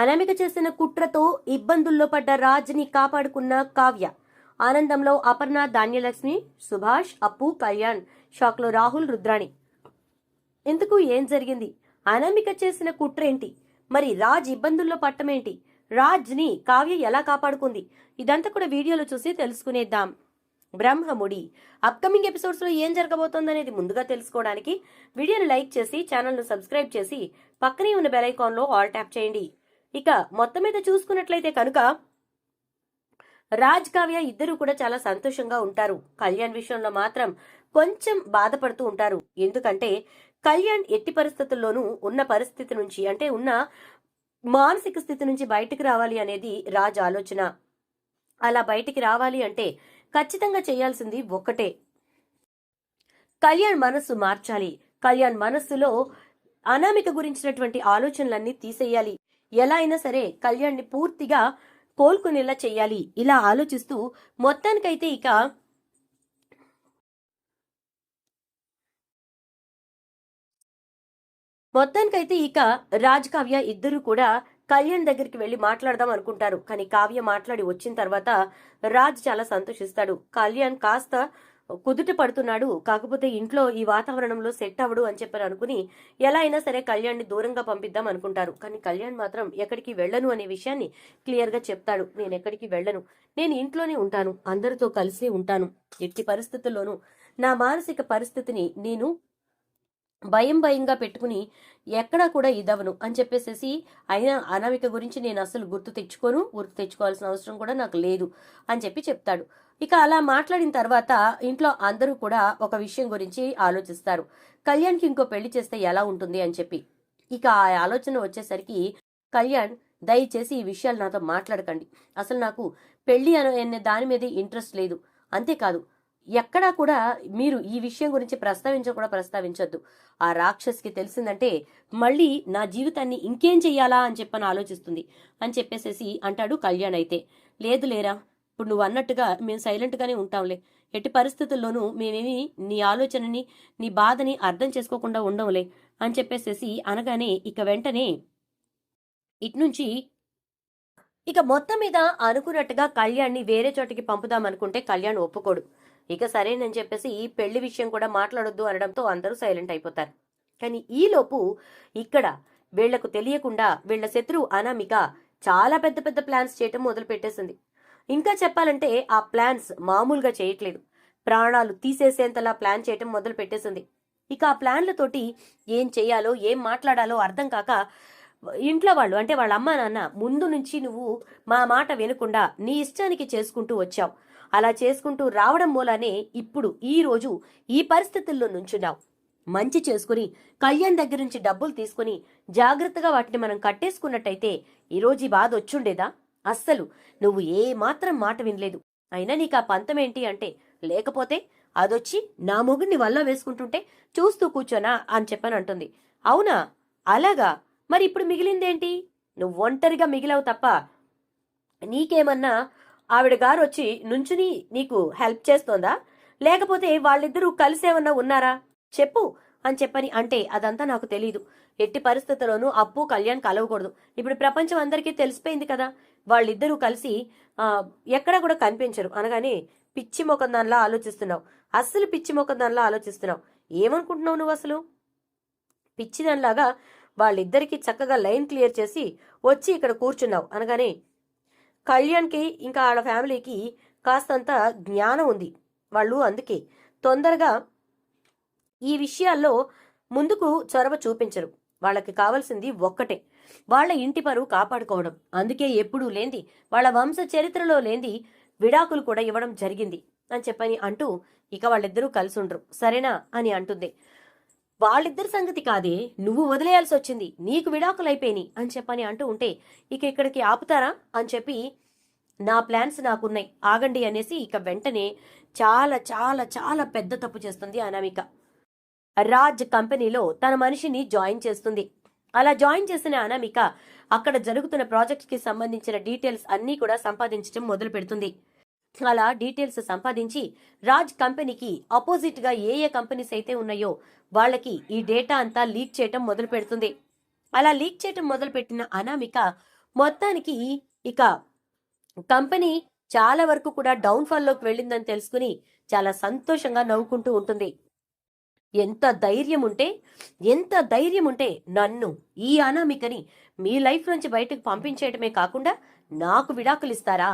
అనామిక చేసిన కుట్రతో ఇబ్బందుల్లో పడ్డ రాజ్ని కాపాడుకున్న కావ్య. ఆనందంలో అపర్ణ ధాన్యలక్ష్మి సుభాష్ అప్పు కళ్యాణ్. షాక్లో రాహుల్ రుద్రాణి. ఇందుకు ఏం జరిగింది? అనామిక చేసిన కుట్రేంటి? మరి రాజ్ ఇబ్బందుల్లో పట్టమేంటి? రాజ్ని కావ్య ఎలా కాపాడుకుంది? ఇదంతా కూడా వీడియోలో చూసి తెలుసుకునేద్దాం. బ్రహ్మముడి. అప్కమింగ్ ఎపిసోడ్స్లో ఏం జరగబోతోందనేది ముందుగా తెలుసుకోవడానికి వీడియోను లైక్ చేసి ఛానల్ను సబ్స్క్రైబ్ చేసి పక్కనే ఉన్న బెల్ ఐకాన్లో ఆల్ ట్యాప్ చేయండి. ఇక మొత్తం మీద చూసుకున్నట్లయితే కనుక రాజ్ కావ్య ఇద్దరు కూడా చాలా సంతోషంగా ఉంటారు. కళ్యాణ్ విషయంలో మాత్రం కొంచెం బాధపడుతూ ఉంటారు. ఎందుకంటే కళ్యాణ్ ఎట్టి పరిస్థితుల్లోనూ ఉన్న పరిస్థితి నుంచి అంటే ఉన్న మానసిక స్థితి నుంచి బయటికి రావాలి అనేది రాజ్ ఆలోచన. అలా బయటికి రావాలి అంటే ఖచ్చితంగా చేయాల్సింది ఒక్కటే. కళ్యాణ్ మనస్సు మార్చాలి. కళ్యాణ్ మనస్సులో అనామిక గురించినటువంటి ఆలోచనలన్నీ తీసేయాలి. ఎలా అయినా సరే కళ్యాణ్ని పూర్తిగా కోలుకునేలా చెయ్యాలి ఇలా ఆలోచిస్తూ మొత్తానికైతే ఇక మొత్తానికైతే ఇక రాజ్ కావ్య ఇద్దరు కూడా కళ్యాణ్ దగ్గరికి వెళ్ళి మాట్లాడదాం అనుకుంటారు. కానీ కావ్య మాట్లాడి వచ్చిన తర్వాత రాజ్ చాలా సంతోషిస్తాడు. కళ్యాణ్ కాస్త కుదుట పడుతున్నాడు. కాకపోతే ఇంట్లో ఈ వాతావరణంలో సెట్ అవ్వడు అని చెప్పారు అనుకుని ఎలా అయినా సరే కళ్యాణ్ని దూరంగా పంపిద్దాం అనుకుంటారు. కానీ కళ్యాణ్ మాత్రం ఎక్కడికి వెళ్ళను అనే విషయాన్ని క్లియర్గా చెప్తాడు. నేను ఎక్కడికి వెళ్ళను. నేను ఇంట్లోనే ఉంటాను. అందరితో కలిసి ఉంటాను. ఎట్టి పరిస్థితుల్లోనూ నా మానసిక పరిస్థితిని నేను భయం భయంగా పెట్టుకుని ఎక్కడా కూడా ఇదవను అని చెప్పేసేసి అయినా అనామిక గురించి నేను అసలు గుర్తు తెచ్చుకోను. గుర్తు తెచ్చుకోవాల్సిన అవసరం కూడా నాకు లేదు అని చెప్పి చెప్తాడు. ఇక అలా మాట్లాడిన తర్వాత ఇంట్లో అందరూ కూడా ఒక విషయం గురించి ఆలోచిస్తారు. కళ్యాణ్కి ఇంకో పెళ్ళి చేస్తే ఎలా ఉంటుంది అని చెప్పి. ఇక ఆ ఆలోచన వచ్చేసరికి కళ్యాణ్ దయచేసి ఈ విషయాలు నాతో మాట్లాడకండి. అసలు నాకు పెళ్ళి అనే దాని మీద ఇంట్రెస్ట్ లేదు. అంతేకాదు ఎక్కడా కూడా మీరు ఈ విషయం గురించి ప్రస్తావించ కూడా ప్రస్తావించొద్దు. ఆ రాక్షస్కి తెలిసిందంటే మళ్ళీ నా జీవితాన్ని ఇంకేం చెయ్యాలా అని చెప్పని ఆలోచిస్తుంది. అని చెప్పేసేసి అంటాడు కళ్యాణ్ అయితే. లేదు లేరా ఇప్పుడు నువ్వు అన్నట్టుగా మేము సైలెంట్గానే ఉంటాంలే. ఎట్టి పరిస్థితుల్లోనూ మేమేమి నీ ఆలోచనని నీ బాధని అర్థం చేసుకోకుండా ఉండంలే అని చెప్పేసేసి అనగానే ఇక వెంటనే ఇట్నుంచి ఇక మొత్తం మీద అనుకున్నట్టుగా కళ్యాణ్ని వేరే చోటికి పంపుదామనుకుంటే కళ్యాణ్ ఒప్పుకోడు. ఇక సరేనని చెప్పేసి ఈ పెళ్ళి విషయం కూడా మాట్లాడొద్దు అనడంతో అందరూ సైలెంట్ అయిపోతారు. కానీ ఈలోపు ఇక్కడ వీళ్ళకు తెలియకుండా వీళ్ళ శత్రువు అనామిక చాలా పెద్ద పెద్ద ప్లాన్స్ చేయటం మొదలు పెట్టేసింది ఇంకా చెప్పాలంటే ఆ ప్లాన్స్ మామూలుగా చేయట్లేదు. ప్రాణాలు తీసేసేంతలా ప్లాన్ చేయటం మొదలు పెట్టేసింది. ఇక ఆ ప్లాన్లతోటి ఏం చేయాలో ఏం మాట్లాడాలో అర్థం కాక ఇంట్లో వాళ్ళు అంటే వాళ్ళ అమ్మ నాన్న ముందు నుంచి నువ్వు మా మాట వినకుండా నీ ఇష్టానికి చేసుకుంటూ వచ్చావు. అలా చేసుకుంటూ రావడం మూలానే ఇప్పుడు ఈ రోజు ఈ పరిస్థితుల్లో నుంచున్నావు. మంచి చేసుకుని కళ్యాణ్ దగ్గర నుంచి డబ్బులు తీసుకుని జాగ్రత్తగా వాటిని మనం కట్టేసుకున్నట్టయితే ఈరోజు ఈ బాధ వచ్చుండేదా? అస్సలు నువ్వు ఏ మాత్రం మాట వినలేదు. అయినా నీకు ఆ పంతం ఏంటి అంటే లేకపోతే అదొచ్చి నా మొగుడిని వల్ల వేసుకుంటుంటే చూస్తూ కూర్చోనా అని చెప్పని అంటుంది. అవునా? అలాగా? మరి ఇప్పుడు మిగిలిందేంటి? నువ్వు ఒంటరిగా మిగిలావు తప్ప నీకేమన్నా ఆవిడ గారు వచ్చి నుంచుని నీకు హెల్ప్ చేస్తోందా? లేకపోతే వాళ్ళిద్దరూ కలిసేమన్నా ఉన్నారా? చెప్పు అని చెప్పని అంటే అదంతా నాకు తెలియదు ఎట్టి పరిస్థితుల్లోనూ అప్పు కళ్యాణ్ కలవకూడదు. ఇప్పుడు ప్రపంచం అందరికీ తెలిసిపోయింది కదా. వాళ్ళిద్దరూ కలిసి ఎక్కడా కూడా కనిపించరు. అనగానే పిచ్చి మొఖం దానిలా ఆలోచిస్తున్నావు. అస్సలు పిచ్చి మొఖం దానిలా ఆలోచిస్తున్నావు. ఏమనుకుంటున్నావు నువ్వు అసలు? పిచ్చి దానిలాగా వాళ్ళిద్దరికీ చక్కగా లైన్ క్లియర్ చేసి వచ్చి ఇక్కడ కూర్చున్నావు. అనగానే కళ్యాణ్కి ఇంకా వాళ్ళ ఫ్యామిలీకి కాస్తంత జ్ఞానం ఉంది. వాళ్ళు అందుకే తొందరగా ఈ విషయాల్లో ముందుకు చొరవ చూపించరు. వాళ్ళకి కావాల్సింది ఒక్కటే. వాళ్ళ ఇంటి పరువు కాపాడుకోవడం. అందుకే ఎప్పుడూ లేంది వాళ్ళ వంశ చరిత్రలో లేంది విడాకులు కూడా ఇవ్వడం జరిగింది అని చెప్పని అంటూ ఇక వాళ్ళిద్దరూ కలిసి ఉండరు సరేనా అని అంటుంది. వాళ్ళిద్దరి సంగతి కాదే నువ్వు వదిలేయాల్సి వచ్చింది నీకు విడాకులు అయిపోయినాయి అని చెప్పని అంటూ ఉంటే ఇక ఇక్కడికి ఆపుతారా అని చెప్పి నా ప్లాన్స్ నాకున్నాయి ఆగండి అనేసి ఇక వెంటనే చాలా చాలా చాలా పెద్ద తప్పు చేస్తుంది అనామిక. రాజ్ కంపెనీలో తన మనిషిని జాయిన్ చేస్తుంది. అలా జాయిన్ చేసిన అనామిక అక్కడ జరుగుతున్న ప్రాజెక్ట్కి కి సంబంధించిన డీటెయిల్స్ అన్నీ కూడా సంపాదించడం మొదలు పెడుతుంది. అలా డీటెయిల్స్ సంపాదించి రాజ్ కంపెనీకి అపోజిట్గా ఏ ఏ కంపెనీస్ అయితే ఉన్నాయో వాళ్ళకి ఈ డేటా అంతా లీక్ చేయటం మొదలు పెడుతుంది. అలా లీక్ చేయటం మొదలు పెట్టిన అనామిక మొత్తానికి ఇక కంపెనీ చాలా వరకు కూడా డౌన్లోకి వెళ్ళిందని తెలుసుకుని చాలా సంతోషంగా నవ్వుకుంటూ ఉంటుంది. ఎంత ధైర్యం ఉంటే ఎంత ధైర్యం ఉంటే నన్ను ఈ అనామికని మీ లైఫ్ నుంచి బయటకు పంపించేయటమే కాకుండా నాకు విడాకులు ఇస్తారా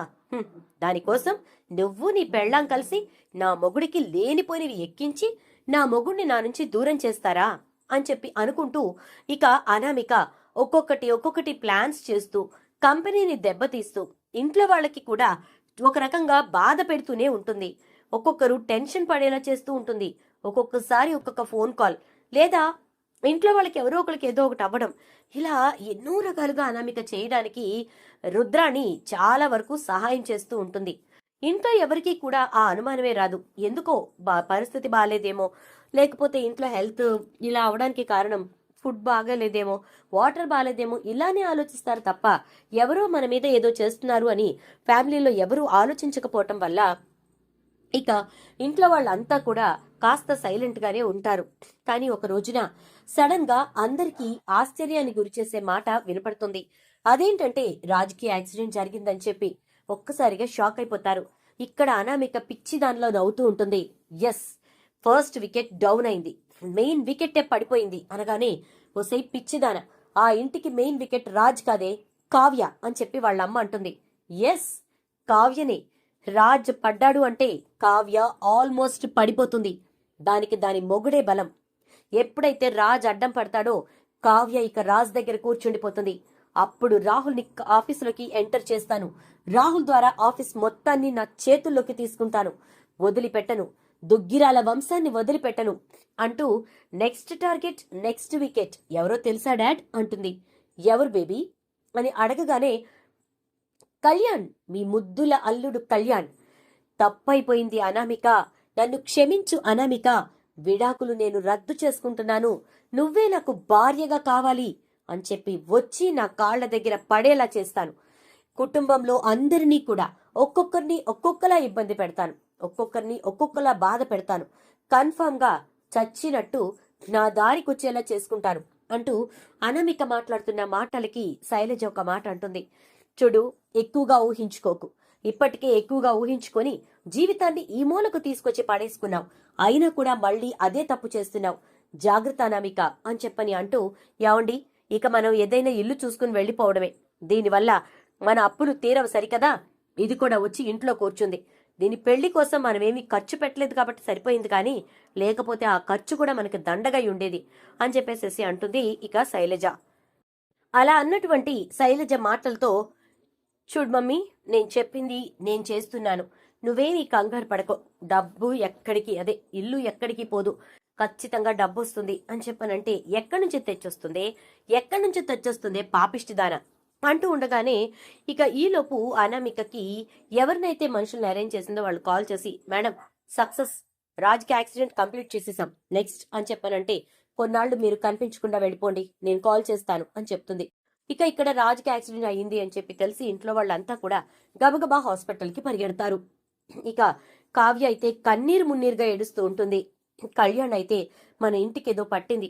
దానికోసం నువ్వు నీ పెళ్ళాం కలిసి నా మొగుడికి లేనిపోయినవి ఎక్కించి నా మొగుడిని నా నుంచి దూరం చేస్తారా? అని చెప్పి అనుకుంటూ ఇక అనామిక ఒక్కొక్కటి ఒక్కొక్కటి ప్లాన్స్ చేస్తూ కంపెనీని దెబ్బతీస్తూ ఇంట్లో వాళ్ళకి కూడా ఒక రకంగా బాధ పెడుతూనే ఉంటుంది. ఒక్కొక్కరు టెన్షన్ పడేలా చేస్తూ ఉంటుంది. ఒక్కొక్కసారి ఒక్కొక్క ఫోన్ కాల్ లేదా ఇంట్లో వాళ్ళకి ఎవరో ఒకరికి ఏదో ఒకటి అవ్వడం. ఇలా ఎన్నో రకాలుగా అనామిక చేయడానికి రుద్రాణి చాలా వరకు సహాయం చేస్తూ ఉంటుంది. ఇంట్లో ఎవరికీ కూడా ఆ అనుమానమే రాదు. ఎందుకో బా పరిస్థితి బాగాలేదేమో లేకపోతే ఇంట్లో హెల్త్ ఇలా అవడానికి కారణం ఫుడ్ బాగాలేదేమో? వాటర్ బాగాలేదేమో ఇలానే ఆలోచిస్తారు తప్ప ఎవరో మన మీద ఏదో చేస్తున్నారు అని ఫ్యామిలీలో ఎవరూ ఆలోచించకపోవటం వల్ల ఇక ఇంట్లో వాళ్ళంతా కూడా కాస్త సైలెంట్గానే ఉంటారు. కానీ ఒక రోజున సడన్గా అందరికీ ఆశ్చర్యాన్ని గురిచేసే మాట వినపడుతుంది. అదేంటంటే రాజుకి యాక్సిడెంట్ జరిగిందని చెప్పి ఒక్కసారిగా షాక్ అయిపోతారు. ఇక్కడ అనామిక పిచ్చి దానిలో నవ్వుతూ ఉంటుంది. ఎస్ ఫస్ట్ వికెట్ డౌన్ అయింది. మెయిన్ వికెట్టే పడిపోయింది అనగానే ఒసై పిచ్చిదాన ఆ ఇంటికి మెయిన్ వికెట్ రాజ్ కాదే కావ్య అని చెప్పి వాళ్ళ అమ్మ అంటుంది. ఎస్ కావ్యనే. రాజ్ పడ్డాడు అంటే కావ్య ఆల్మోస్ట్ పడిపోతుంది. దానికి దాని మొగుడే బలం. ఎప్పుడైతే రాజ్ అడ్డం పడతాడో కావ్య ఇక రాజ్ దగ్గర కూర్చుండిపోతుంది. అప్పుడు రాహుల్ని ఆఫీసులోకి ఎంటర్ చేస్తాను. రాహుల్ ద్వారా ఆఫీస్ మొత్తాన్ని నా చేతుల్లోకి తీసుకుంటాను. వదిలిపెట్టను. దుగ్గిరాల వంశాన్ని వదిలిపెట్టను. అంటూ నెక్స్ట్ టార్గెట్ నెక్స్ట్ వికెట్. ఎవరో తెలుసా డాడ్? అంటుంది. ఎవరు బేబీ? అని అడగగానే కళ్యాణ్ మీ ముద్దుల అల్లుడు కళ్యాణ్. తప్పైపోయింది అనామిక. నన్ను క్షమించు అనామిక. విడాకులు నేను రద్దు చేసుకుంటున్నాను. నువ్వే నాకు భార్యగా కావాలి అని చెప్పి వచ్చి నా కాళ్ళ దగ్గర పడేలా చేస్తాను. కుటుంబంలో అందరినీ కూడా ఒక్కొక్కరిని ఒక్కొక్కలా ఇబ్బంది పెడతాను. ఒక్కొక్కరిని ఒక్కొక్కలా బాధ పెడతాను. కన్ఫామ్గా చచ్చినట్టు నా దారికొచ్చేలా చేసుకుంటాను అంటూ అనమిక మాట్లాడుతున్న మాటలకి శైలజ ఒక మాట అంటుంది. చూడు ఎక్కువగా ఊహించుకోకు. ఇప్పటికే ఎక్కువగా ఊహించుకొని జీవితాన్ని ఈ మూలకు తీసుకొచ్చి పడేసుకున్నావు. అయినా కూడా మళ్ళీ అదే తప్పు చేస్తున్నావు. జాగ్రత్త అనామిక అని చెప్పని అంటూ యావండి ఇక మనం ఏదైనా ఇల్లు చూసుకుని వెళ్ళిపోవడమే. దీనివల్ల మన అప్పులు తీరవు సరికదా? ఇది కూడా వచ్చి ఇంట్లో కూర్చుంది. దీని పెళ్ళి కోసం మనమేమీ ఖర్చు పెట్టలేదు కాబట్టి సరిపోయింది కానీ లేకపోతే ఆ ఖర్చు కూడా మనకి దండగా ఉండేది అని చెప్పేసేసి అంటుంది ఇక శైలజ. అలా అన్నటువంటి శైలజ మాటలతో చూడు మమ్మీ నేను చెప్పింది నేను చేస్తున్నాను. నువ్వేమీ కంగారు పడకో. డబ్బు ఎక్కడికి అదే ఇల్లు ఎక్కడికి పోదు. ఖచ్చితంగా డబ్బు వస్తుంది అని చెప్పనంటే ఎక్కడి నుంచి తెచ్చొస్తుంది? ఎక్కడి నుంచి తెచ్చొస్తుంది పాపిష్టిదాన అంటూ ఉండగానే ఇక ఈలోపు అనామికకి ఎవరినైతే మనుషుల్ని అరేంజ్ చేసిందో వాళ్ళు కాల్ చేసి మేడం సక్సెస్ రాజ్కి యాక్సిడెంట్ కంప్లీట్ చేసేసాం. నెక్స్ట్ అని చెప్పానంటే కొన్నాళ్ళు మీరు కనిపించకుండా వెళ్ళిపోండి. నేను కాల్ చేస్తాను అని చెప్తుంది. ఇక ఇక్కడ రాజుకి యాక్సిడెంట్ అయ్యింది అని చెప్పి తెలిసి ఇంట్లో వాళ్ళంతా కూడా గబగబా హాస్పిటల్కి పరిగెడతారు. ఇక కావ్య అయితే కన్నీరు మున్నీరుగా ఏడుస్తూ ఉంటుంది. కళ్యాణ్ అయితే మన ఇంటికి ఏదో పట్టింది.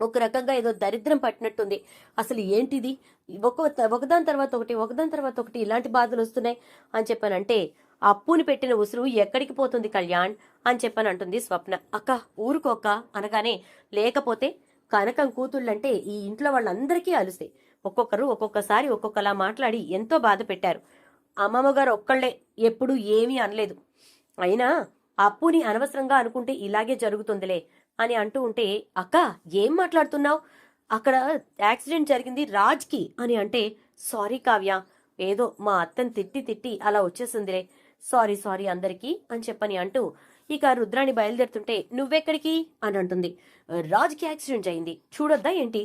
ఒక రకంగా ఏదో దరిద్రం పట్టినట్టుంది. అసలు ఏంటిది? ఒక ఒకదాని తర్వాత ఒకటి ఒకదాని తర్వాత ఒకటి ఇలాంటి బాధలు వస్తున్నాయి అని చెప్పానంటే అప్పుని పెట్టిన ఉసురు ఎక్కడికి పోతుంది కళ్యాణ్ అని చెప్పని అంటుంది స్వప్న. అక్క ఊరుకోక అనగానే లేకపోతే కనకం కూతుళ్ళంటే ఈ ఇంట్లో వాళ్ళందరికీ అలుసే. ఒక్కొక్కరు ఒక్కొక్కసారి ఒక్కొక్కలా మాట్లాడి ఎంతో బాధ పెట్టారు. అమ్మమ్మ గారు ఒక్కళ్ళే ఎప్పుడూ ఏమీ అనలేదు. అయినా అప్పుని అనవసరంగా అనుకుంటే ఇలాగే జరుగుతుందిలే అని అంటూ ఉంటే అక్క ఏం మాట్లాడుతున్నావు? అక్కడ యాక్సిడెంట్ జరిగింది రాజ్కి అని అంటే సారీ కావ్య ఏదో మా అత్తని తిట్టి తిట్టి అలా వచ్చేసిందిలే. సారీ సారీ అందరికీ అని చెప్పని అంటూ ఇక రుద్రాణి బయలుదేరుతుంటే నువ్వెక్కడికి? అని అంటుంది. రాజుకి యాక్సిడెంట్ అయింది. చూడొద్దా ఏంటి?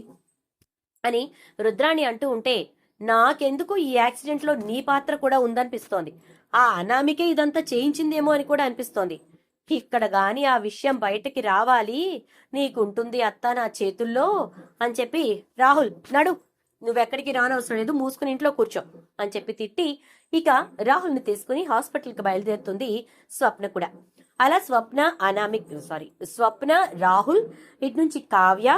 అని రుద్రాణి అంటూ ఉంటే నాకెందుకు ఈ యాక్సిడెంట్లో నీ పాత్ర కూడా ఉందనిపిస్తోంది? ఆ అనామికే ఇదంతా చేయించిందేమో అని కూడా అనిపిస్తోంది. ఇక్కడ గాని ఆ విషయం బయటకి రావాలి నీకుంటుంది అత్త నా చేతుల్లో అని చెప్పి రాహుల్ నడు నువ్వెక్కడికి రానవసరం లేదు మూసుకుని ఇంట్లో కూర్చో అని చెప్పి తిట్టి ఇక రాహుల్ని తీసుకుని హాస్పిటల్కి బయలుదేరుతుంది స్వప్న కూడా. అలా స్వప్న అనామిక్ సారీ స్వప్న రాహుల్ ఇటు నుంచి కావ్య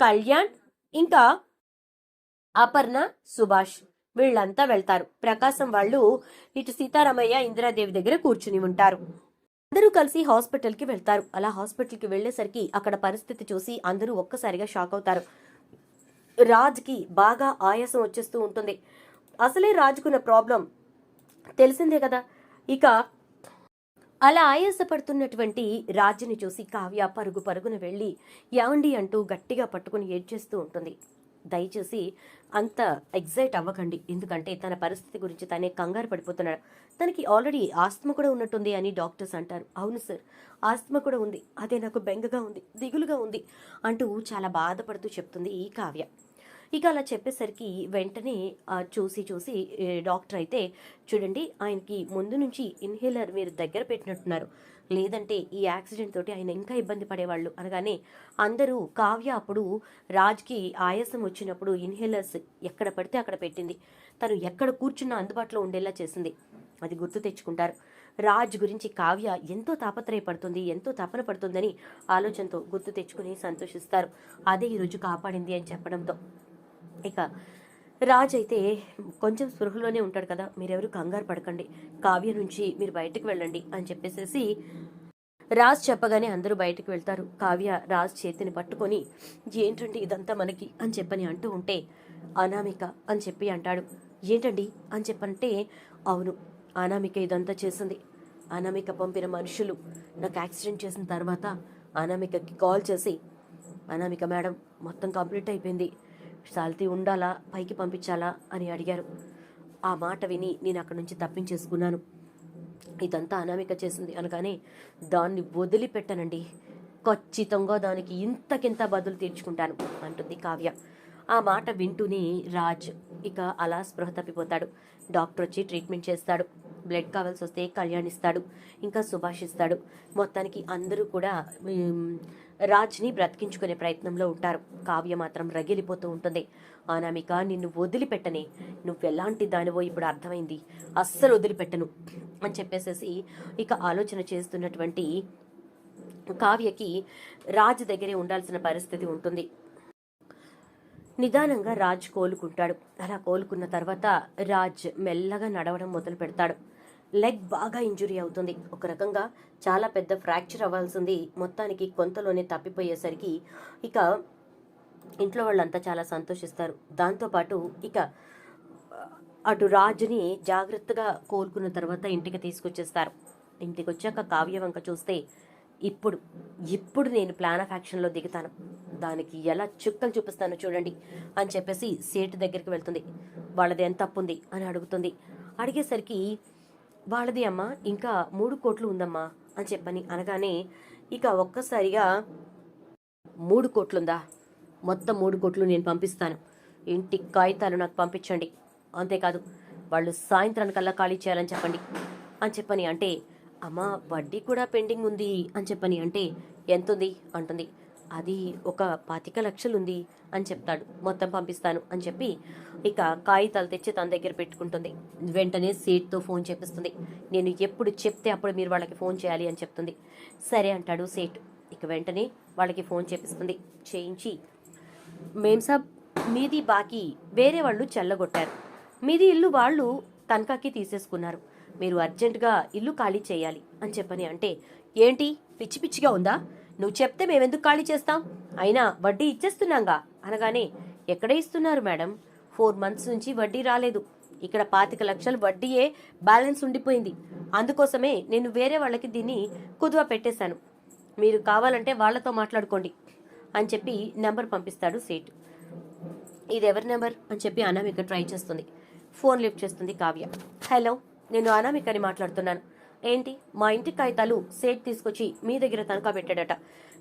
కళ్యాణ్ ఇంకా అపర్ణ సుభాష్ వీళ్ళంతా వెళ్తారు. ప్రకాశం వాళ్ళు ఇటు సీతారామయ్య ఇందిరాదేవి దగ్గర కూర్చుని ఉంటారు. అందరూ కలిసి హాస్పిటల్కి వెళ్తారు. అలా హాస్పిటల్కి వెళ్ళేసరికి వెళ్ళేసరికి అక్కడ పరిస్థితి చూసి అందరూ ఒక్కసారిగా షాక్ అవుతారు. రాజ్కి బాగా ఆయాసం వచ్చేస్తూ ఉంటుంది. అసలే రాజుకున్న ప్రాబ్లం తెలిసిందే కదా. ఇక అలా ఆయాసపడుతున్నటువంటి రాజుని చూసి కావ్య పరుగు పరుగున వెళ్ళి ఏమండి అంటూ గట్టిగా పట్టుకుని ఏడ్చేస్తూ ఉంటుంది. దయచేసి అంత ఎగ్జైట్ అవ్వకండి. ఎందుకంటే తన పరిస్థితి గురించి తనే కంగారు పడిపోతున్నాడు. తనకి ఆల్రెడీ ఆస్తమ కూడా ఉన్నట్టుంది అని డాక్టర్స్ అంటారు. అవును సార్ ఆస్తమ కూడా ఉంది. అదే నాకు బెంగగా ఉంది దిగులుగా ఉంది అంటూ చాలా బాధపడుతూ చెప్తుంది ఈ కావ్య. ఇక అలా చెప్పేసరికి వెంటనే చూసి చూసి డాక్టర్ అయితే చూడండి ఆయనకి ముందు నుంచి ఇన్హేలర్ మీరు దగ్గర పెట్టినట్టున్నారు. లేదంటే ఈ యాక్సిడెంట్ తోటి ఆయన ఇంకా ఇబ్బంది పడేవాళ్ళు. అనగానే అందరూ కావ్య అప్పుడు రాజ్కి ఆయాసం వచ్చినప్పుడు ఇన్హేలర్స్ ఎక్కడ పడితే అక్కడ పెట్టింది. తను ఎక్కడ కూర్చున్నా అందుబాటులో ఉండేలా చేసింది. అది గుర్తు తెచ్చుకుంటారు. రాజ్ గురించి కావ్య ఎంతో తాపత్రయపడుతుంది ఎంతో తపన పడుతుందని ఆలోచనతో గుర్తు తెచ్చుకుని సంతోషిస్తారు. అదే ఈరోజు కాపాడింది అని చెప్పడంతో. ఇక రాజ్ అయితే కొంచెం స్పృహలోనే ఉంటాడు కదా మీరెవరు కంగారు పడకండి. కావ్య నుంచి మీరు బయటకు వెళ్ళండి అని చెప్పేసేసి రాజ్ చెప్పగానే అందరూ బయటకు వెళ్తారు. కావ్య రాజ్ చేతిని పట్టుకొని ఏంటండి ఇదంతా మనకి? అని చెప్పని అంటూ ఉంటే అనామిక అని చెప్పి అంటాడు. ఏంటండి? అని చెప్పంటే అవును అనామిక ఇదంతా చేసింది. అనామిక పంపిన మనుషులు. నాకు యాక్సిడెంట్ చేసిన తర్వాత అనామికకి కాల్ చేసి అనామిక మేడం మొత్తం కంప్లీట్ అయిపోయింది. సాల్తీ ఉండాలా? పైకి పంపించాలా? అని అడిగారు. ఆ మాట విని నేను అక్కడి నుంచి తప్పించేసుకున్నాను. ఇదంతా అనామిక చేసింది అనగానే దాన్ని వదిలిపెట్టనండి. ఖచ్చితంగా దానికి ఇంతకింత బదులు తీర్చుకుంటాను అంటుంది కావ్య. ఆ మాట వింటూనే రాజ్ ఇక అలా స్పృహ తప్పిపోతాడు. డాక్టర్ వచ్చి ట్రీట్మెంట్ చేస్తాడు. బ్లడ్ కావాల్సి వస్తే కళ్యాణ్ ఇస్తాడు ఇంకా సుభాష్ ఇస్తాడు మొత్తానికి అందరూ కూడా రాజ్ని బ్రతికించుకునే ప్రయత్నంలో ఉంటారు. కావ్య మాత్రం రగిలిపోతూ ఉంటుంది. అనామిక నిన్ను వదిలిపెట్టనే. నువ్వెలాంటి దానివో ఇప్పుడు అర్థమైంది. అస్సలు వదిలిపెట్టను. అని చెప్పేసేసి ఇక ఆలోచన చేస్తున్నటువంటి కావ్యకి రాజ్ దగ్గరే ఉండాల్సిన పరిస్థితి ఉంటుంది. నిదానంగా రాజ్ కోలుకుంటాడు. అలా కోలుకున్న తర్వాత రాజ్ మెల్లగా నడవడం మొదలు పెడతాడు లెగ్ బాగా ఇంజురీ అవుతుంది. ఒక రకంగా చాలా పెద్ద ఫ్రాక్చర్ అవ్వాల్సింది మొత్తానికి కొంతలోనే తప్పిపోయేసరికి ఇక ఇంట్లో వాళ్ళంతా చాలా సంతోషిస్తారు. దాంతోపాటు ఇక అటు రాజుని జాగ్రత్తగా కోలుకున్న తర్వాత ఇంటికి తీసుకొచ్చేస్తారు. ఇంటికి వచ్చాక కావ్య వంక చూస్తే ఇప్పుడు ఇప్పుడు నేను ప్లాన్ ఆఫ్ యాక్షన్లో దిగుతాను. దానికి ఎలా చుక్కలు చూపిస్తానో చూడండి అని చెప్పేసి సేటు దగ్గరికి వెళ్తుంది. వాళ్ళది ఎంత తప్పు ఉంది అని అడుగుతుంది. అడిగేసరికి వాళ్ళది అమ్మా ఇంకా మూడు కోట్లు ఉందమ్మా అని చెప్పని అనగానే ఇక ఒక్కసారిగా మూడు కోట్లుందా? మొత్తం మూడు కోట్లు నేను పంపిస్తాను. ఇంటి కాగితాలు నాకు పంపించండి. అంతేకాదు వాళ్ళు సాయంత్రానికల్లా ఖాళీ చేయాలని చెప్పండి అని చెప్పని అంటే అమ్మా వడ్డీ కూడా పెండింగ్ ఉంది అని చెప్పని అంటే ఎంతుంది? అంటుంది. అది ఒక పాతిక లక్షలు ఉంది అని చెప్తాడు. మొత్తం పంపిస్తాను అని చెప్పి ఇక కాగితాలు తెచ్చి తన దగ్గర పెట్టుకుంటుంది. వెంటనే సేట్తో ఫోన్ చేపిస్తుంది. నేను ఎప్పుడు చెప్తే అప్పుడు మీరు వాళ్ళకి ఫోన్ చేయాలి అని చెప్తుంది. సరే అంటాడు సేట్. ఇక వెంటనే వాళ్ళకి ఫోన్ చేపిస్తుంది. చేయించి మేం సాబ్ మీది బాకీ వేరే వాళ్ళు చెల్లగొట్టారు. మీది ఇల్లు వాళ్ళు తనఖాకి తీసేసుకున్నారు. మీరు అర్జెంటుగా ఇల్లు ఖాళీ చేయాలి అని చెప్పని అంటే ఏంటి? పిచ్చి పిచ్చిగా ఉందా? నువ్వు చెప్తే మేమెందుకు ఖాళీ చేస్తాం? అయినా వడ్డీ ఇచ్చేస్తున్నాంగా. అనగానే ఎక్కడ ఇస్తున్నారు మేడం? ఫోర్ మంత్స్ నుంచి వడ్డీ రాలేదు. ఇక్కడ పాతిక లక్షలు వడ్డీయే బ్యాలెన్స్ ఉండిపోయింది. అందుకోసమే నేను వేరే వాళ్ళకి దీన్ని కుదువ పెట్టేశాను. మీరు కావాలంటే వాళ్ళతో మాట్లాడుకోండి అని చెప్పి నెంబర్ పంపిస్తాడు సేట్. ఇది ఎవరి నెంబర్? అని చెప్పి అనామిక ట్రై చేస్తుంది. ఫోన్ లిఫ్ట్ చేస్తుంది కావ్య. హలో నేను అనామికని మాట్లాడుతున్నాను. ఏంటి? మా ఇంటి కాగితాలు సేట్ తీసుకొచ్చి మీ దగ్గర తనఖా పెట్టాడట.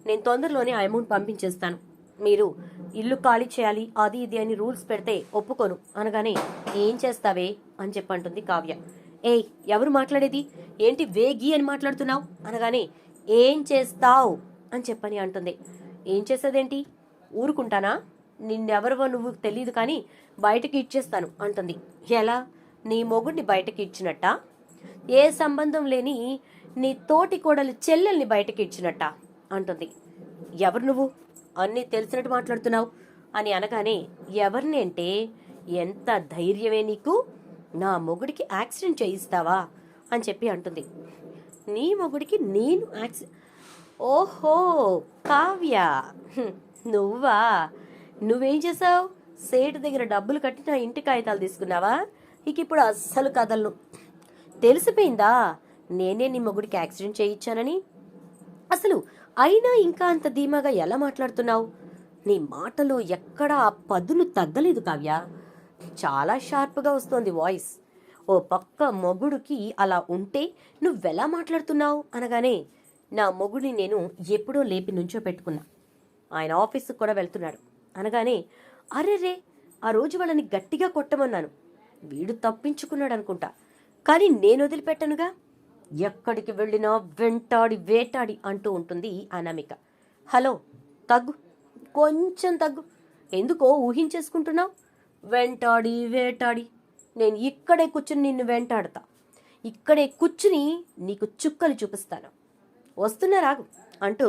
నేను తొందరలోనే ఆ అమౌంట్ పంపించేస్తాను. మీరు ఇల్లు ఖాళీ చేయాలి అది ఇది అని రూల్స్ పెడితే ఒప్పుకోను. అనగానే ఏం చేస్తావే? అని చెప్పంటుంది కావ్య. ఏయ్ ఎవరు మాట్లాడేది? ఏంటి వేగి అని మాట్లాడుతున్నావు? అనగానే ఏం చేస్తావు? అని చెప్పని అంటుంది. ఏం చేసేదేంటి? ఊరుకుంటానా? నిన్నెవరివో నువ్వు తెలియదు కానీ బయటకి ఇచ్చేస్తాను అంటుంది. ఎలా? నీ మొగుడిని బయటకి ఇచ్చినట్ట? ఏ సంబంధం లేని నీ తోటి కోడలి చెల్లెల్ని బయటకి ఇచ్చినట్ట అంటుంది. ఎవరు నువ్వు? అన్నీ తెలిసినట్టు మాట్లాడుతున్నావు అని అనగానే ఎవరిని అంటే ఎంత ధైర్యమే నీకు? నా మొగుడికి యాక్సిడెంట్ చేయిస్తావా? అని చెప్పి అంటుంది. నీ మొగుడికి నేను యాక్సి ఓహో కావ్య. నువ్వా? నువ్వేం చేసావు సేటు దగ్గర డబ్బులు కట్టి నా ఇంటి కాగితాలు తీసుకున్నావా? ఇక ఇప్పుడు అస్సలు కదలను. తెలిసిపోయిందా? నేనే నీ మొగుడికి యాక్సిడెంట్ చేయించానని అసలు అయినా ఇంకా అంత ధీమాగా ఎలా మాట్లాడుతున్నావు? నీ మాటలో ఎక్కడా ఆ పదును తగ్గలేదు కావ్య. చాలా షార్ప్గా వస్తోంది వాయిస్. ఓ పక్క మొగుడికి అలా ఉంటే నువ్వెలా మాట్లాడుతున్నావు? అనగానే నా మొగుడిని నేను ఎప్పుడో లేపి నుంచో పెట్టుకున్నా. ఆయన ఆఫీస్కి కూడా వెళ్తున్నాడు. అనగానే అరెరే ఆ రోజు వాళ్ళని గట్టిగా కొట్టమన్నాను. వీడు తప్పించుకున్నాడు అనుకుంటా కానీ నేను వదిలిపెట్టనుగా? ఎక్కడికి వెళ్ళినా వెంటాడి వేటాడి అంటూ ఉంటుంది అనామిక. హలో తగ్గు కొంచెం తగ్గు. ఎందుకో ఊహించేసుకుంటున్నావు? వెంటాడి వేటాడి. నేను ఇక్కడే కూర్చుని నిన్ను వెంటాడతా. ఇక్కడే కూర్చుని నీకు చుక్కలు చూపిస్తాను. వస్తున్నా రాగు అంటూ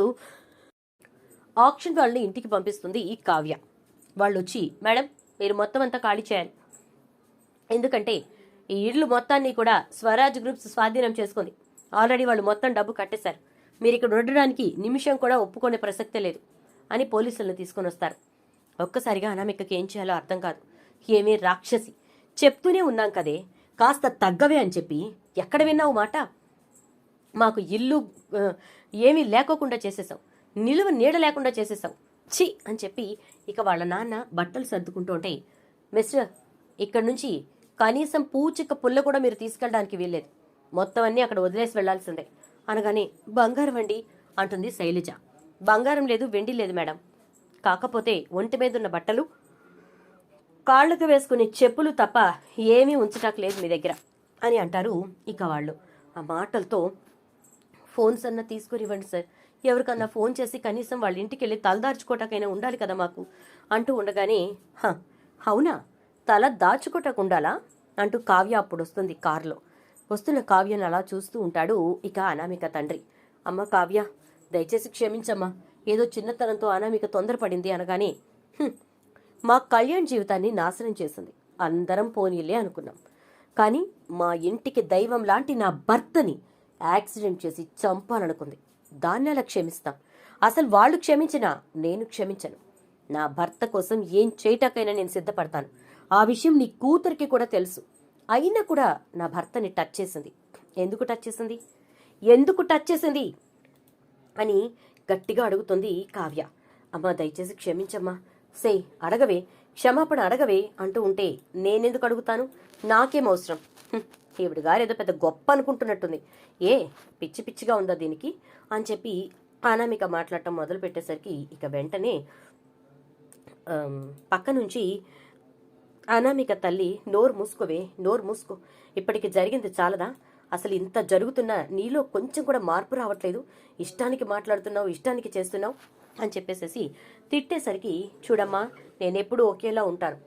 ఆక్షన్ వాళ్ళని ఇంటికి పంపిస్తుంది ఈ కావ్య. వాళ్ళు వచ్చి మేడం మీరు మొత్తం అంతా ఖాళీ చేయాలి. ఎందుకంటే ఈ ఇళ్ళు మొత్తాన్ని కూడా స్వరాజ్ గ్రూప్స్ స్వాధీనం చేసుకుంది. ఆల్రెడీ వాళ్ళు మొత్తం డబ్బు కట్టేశారు. మీరు ఇక్కడ ఉండడానికి నిమిషం కూడా ఒప్పుకునే ప్రసక్తే లేదు అని పోలీసులను తీసుకొని వస్తారు. ఒక్కసారిగా అనామికకి ఏం చేయాలో అర్థం కాదు. ఏమీ రాక్షసి. చెప్తూనే ఉన్నాం కదే. కాస్త తగ్గవే అని చెప్పి ఎక్కడ విన్నావు మాట? మాకు ఇల్లు ఏమీ లేకోకుండా చేసేసావు నిలువ నీడ లేకుండా చేసేసావు ఛీ అని చెప్పి ఇక వాళ్ళ నాన్న బట్టలు సర్దుకుంటూ ఉంటే మిస్టర్ ఇక్కడి నుంచి కనీసం పూచిక పుల్ల కూడా మీరు తీసుకెళ్ళడానికి వీల్లేదు. మొత్తం అన్నీ అక్కడ వదిలేసి వెళ్ళాల్సిందే అనగానే బంగారం అండి అంటుంది శైలజ. బంగారం లేదు వెండి లేదు మేడం. కాకపోతే ఒంటి మీద ఉన్న బట్టలు కాళ్ళకు వేసుకునే చెప్పులు తప్ప ఏమీ ఉంచటానికి లేదు మీ దగ్గర అని అంటారు ఇక వాళ్ళు. ఆ మాటలతో ఫోన్స్ అన్నా తీసుకునివ్వండి సార్. ఎవరికన్నా ఫోన్ చేసి కనీసం వాళ్ళ ఇంటికి వెళ్ళి తలదార్చుకోవటాకైనా ఉండాలి కదా మాకు అంటూ ఉండగానే "హ, అవునా? తల దాచుకోటకు ఉండాలా అంటూ కావ్య అప్పుడు వస్తుంది కారులో. వస్తున్న కావ్యను అలా చూస్తూ ఉంటాడు ఇక అనామిక తండ్రి. అమ్మ కావ్య దయచేసి క్షమించమ్మా. ఏదో చిన్నతనంతో అనామిక తొందరపడింది అనగానే మా కళ్యాణ్ జీవితాన్ని నాశనం చేసింది. అందరం పోనీలే అనుకున్నాం. కానీ మా ఇంటికి దైవం లాంటి నా భర్తని యాక్సిడెంట్ చేసి చంపాలనుకుంది. దాన్ని అలా క్షమిస్తాం. అసలు వాళ్ళు క్షమించినా నేను క్షమించను. నా భర్త కోసం ఏం చేయటాకైనా నేను సిద్ధపడతాను. ఆ విషయం నీ కూతురికి కూడా తెలుసు. అయినా కూడా నా భర్తని టచ్ చేసింది. ఎందుకు టచ్ చేసింది? ఎందుకు టచ్ చేసింది? అని గట్టిగా అడుగుతుంది కావ్య. అమ్మా దయచేసి క్షమించమ్మా. సే అడగవే. క్షమాపణ అడగవే అంటూ ఉంటే నేనెందుకు అడుగుతాను? నాకేం అవసరం? హ్మ్, ఈవిడ గారు ఏదో పెద్ద గొప్ప అనుకుంటున్నట్టుంది. ఏ పిచ్చి పిచ్చిగా ఉందా దీనికి? అని చెప్పి అనామిక మాట్లాడటం మొదలు పెట్టేసరికి ఇక వెంటనే పక్క నుంచి అనామిక తల్లి నోరు మూసుకోవే నోరు మూసుకో. ఇప్పటికి జరిగింది చాలదా? అసలు ఇంత జరుగుతున్నా నీలో కొంచెం కూడా మార్పు రావట్లేదు? ఇష్టానికి మాట్లాడుతున్నావు ఇష్టానికి చేస్తున్నావు? అని చెప్పేసేసి తిట్టేసరికి చూడమ్మా నేనెప్పుడు ఒకేలా ఉంటాను.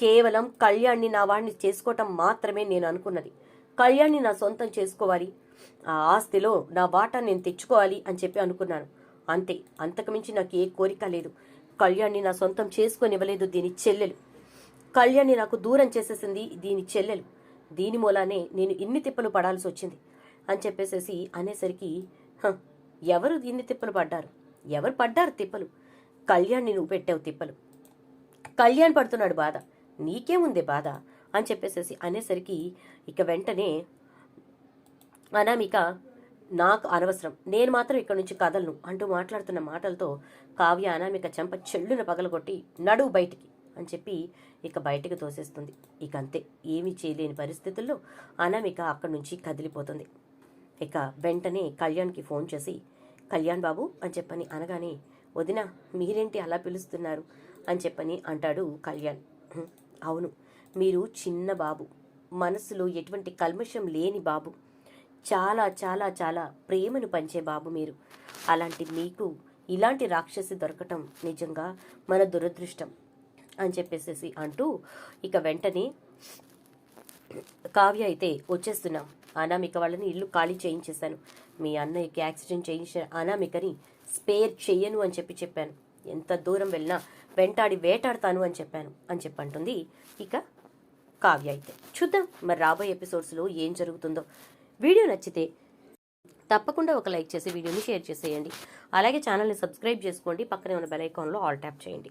కేవలం కళ్యాణ్ని నా వాడిని చేసుకోవటం మాత్రమే నేను అనుకున్నది. కళ్యాణ్ని నా సొంతం చేసుకోవాలి. ఆ ఆస్తిలో నా వాటా నేను తెచ్చుకోవాలి అని చెప్పి అనుకున్నాను. అంతే అంతకుమించి నాకు ఏ కోరిక లేదు. కళ్యాణ్ని నా సొంతం చేసుకొనివ్వలేదు దీని చెల్లెలు. కళ్యాణి నాకు దూరం చేసేసింది దీని చెల్లెలు. దీని మూలానే నేను ఇన్ని తిప్పలు పడాల్సి వచ్చింది అని చెప్పేసేసి అనేసరికి ఎవరు ఇన్ని తిప్పలు పడ్డారు? ఎవరు పడ్డారు తిప్పలు? కళ్యాణ్ని నువ్వు పెట్టావు తిప్పలు. కళ్యాణ్ పడుతున్నాడు బాధ. నీకేముంది బాధ? అని చెప్పేసేసి అనేసరికి ఇక వెంటనే అనామిక నాకు అనవసరం. నేను మాత్రం ఇక్కడి నుంచి కదలను అంటూ మాట్లాడుతున్న మాటలతో కావ్య అనామిక చెంప చెల్లున పగలగొట్టి నడువు బయటికి అని చెప్పి ఇక బయటకు తోసేస్తుంది. ఇక అంతే ఏమీ చేయలేని పరిస్థితుల్లో అనామిక అక్కడి నుంచి కదిలిపోతుంది. ఇక వెంటనే కళ్యాణ్కి ఫోన్ చేసి కళ్యాణ్ బాబు అని చెప్పని అనగానే వదిన మీరేంటి అలా పిలుస్తున్నారు? అని చెప్పని అంటాడు కళ్యాణ్. అవును మీరు చిన్న బాబు మనసులో ఎటువంటి కల్మషం లేని బాబు చాలా చాలా చాలా ప్రేమను పంచే బాబు మీరు. అలాంటి మీకు ఇలాంటి రాక్షసి దొరకటం నిజంగా మన దురదృష్టం. అని చెప్పేసేసి అంటూ ఇక వెంటనే కావ్య అయితే వచ్చేస్తున్నాం. అనామిక వాళ్ళని ఇల్లు ఖాళీ చేయించేశాను. మీ అన్నయ్యకి యాక్సిడెంట్ చేయించిన అనామికని స్పేర్ చెయ్యను అని చెప్పి చెప్పాను. ఎంత దూరం వెళ్ళినా వెంటాడి వేటాడతాను అని చెప్పాను అని చెప్పంటుంది ఇక కావ్య అయితే. చూద్దాం మరి రాబోయే ఎపిసోడ్స్లో ఏం జరుగుతుందో. వీడియో నచ్చితే తప్పకుండా ఒక లైక్ చేసి వీడియోని షేర్ చేసేయండి. అలాగే ఛానల్ని సబ్స్క్రైబ్ చేసుకోండి. పక్కనే ఉన్న బెల్ ఐకాన్లో ఆల్ ట్యాప్ చేయండి.